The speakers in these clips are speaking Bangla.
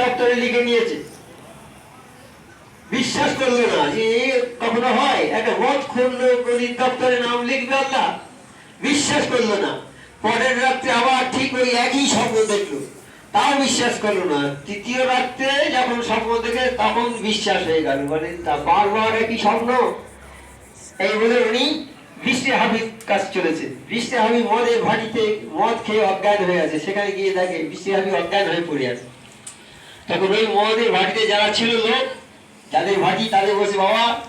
দপ্তরে লিখে নিয়েছে। বিশ্বাস করল না যে কখনো হয়। একটা মদ অলির দপ্তরে নাম লিখবে আল্লাহ। বিশ্বাস করল না। পরের রাত্রে আবার ঠিক ওই একই স্বপ্ন দেখল। তাও বিশ্বাস করল না। তৃতীয় রাত্রে যখন স্বপ্ন দেখে তখন বিশ্বাস হয়ে গেল। মানে তা বারবার একই স্বপ্ন? এই বলে উনি বৃষ্টি হাবিব কাজ চলেছে। বৃষ্টি হাবি মদের ভাটিতে মদ খেয়ে অজ্ঞান হয়ে আছে। সেখানে গিয়ে দেখে বৃষ্টি হাবি অজ্ঞান হয়ে পড়ে আছে। তখন ওই মদের ভাটিতে যারা ছিল লোক যাদের ভাটি তাদের বসে বাবা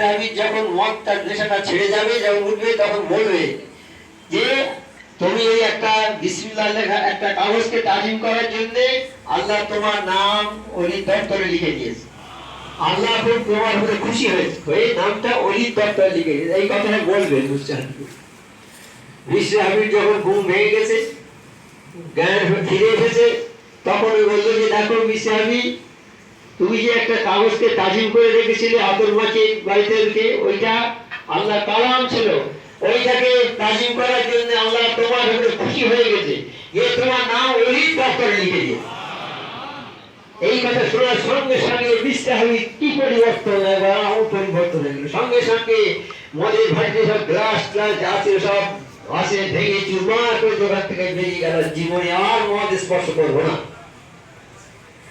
হাবিব যখন মদ তার নেশাটা ছেড়ে যাবে, যখন উঠবে, তখন বলবে যে, তুমি এই একটা বিসমিল্লাহ লেখা, একটা কাগজকে তাজিম করার জন্য আল্লাহ তোমার নাম ওই দপ্তরে লিখে দিয়েছে। আল্লাহ তোমার উপরে খুশি হয়েছে। হয়ে নামটা অলির দপ্তরে লিখে দিয়েছে। এই কথাটা বিশ্ব হাবিব যখন ঘুম ভেঙে গেছে জ্ঞান ফিরে এসেছে তখন বলল যে, দেখো তুমি যে একটা কাগজকে তাজিম করে রেখেছিলে বাড়িতে ওইটা আল্লাহ কালাম ছিল। ওইটাকে তাজিম করার জন্য আল্লাহ তোমার উপরে খুশি হয়ে গেছে। যে তোমার নাম এই কথা শোনার সঙ্গে সঙ্গে কি পরিবর্তন পরিবর্তন হয়ে সঙ্গে সঙ্গে মদের সব গ্লাস গ্লাস সব আসে, ভেঙে করে দোকান থেকে বেরিয়ে গেল। জীবনে আর মদ স্পর্শ করব না।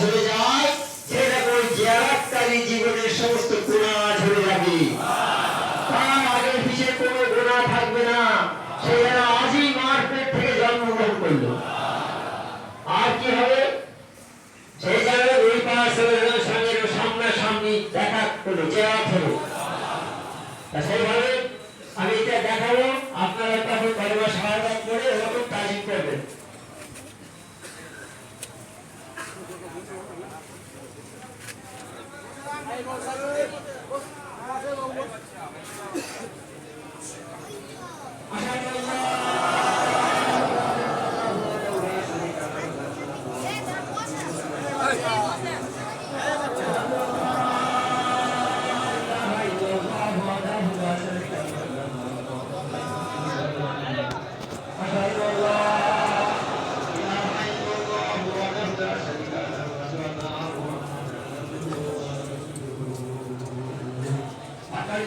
ঝরে যায় জীবনের সমস্ত গুণা ঝরে যাবে তার কোনো গুণা থাকবে না আজই মার থেকে জন্মগ্রহণ করল। আর কি হবে? সে যেন ওই পাশ সঙ্গে সামনাসামনি দেখা করল চেয়ার হলো বলে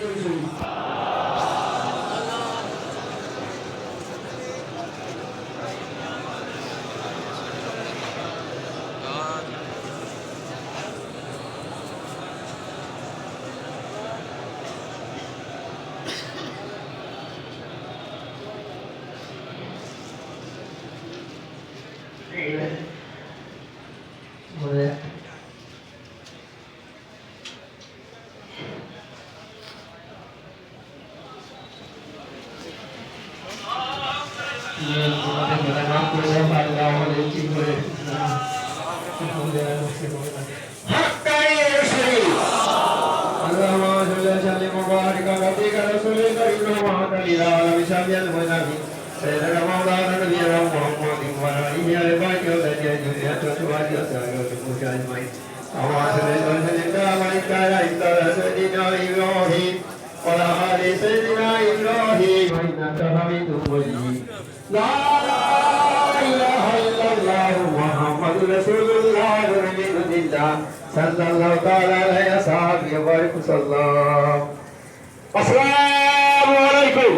Amen. Amen. وبارك على سيدنا ابراهيم وإنك حميد مجيد لا إله إلا الله محمد رسول الله رحمة الله صلى الله تعالى عليه وصحبه وبارك وسلم السلام عليكم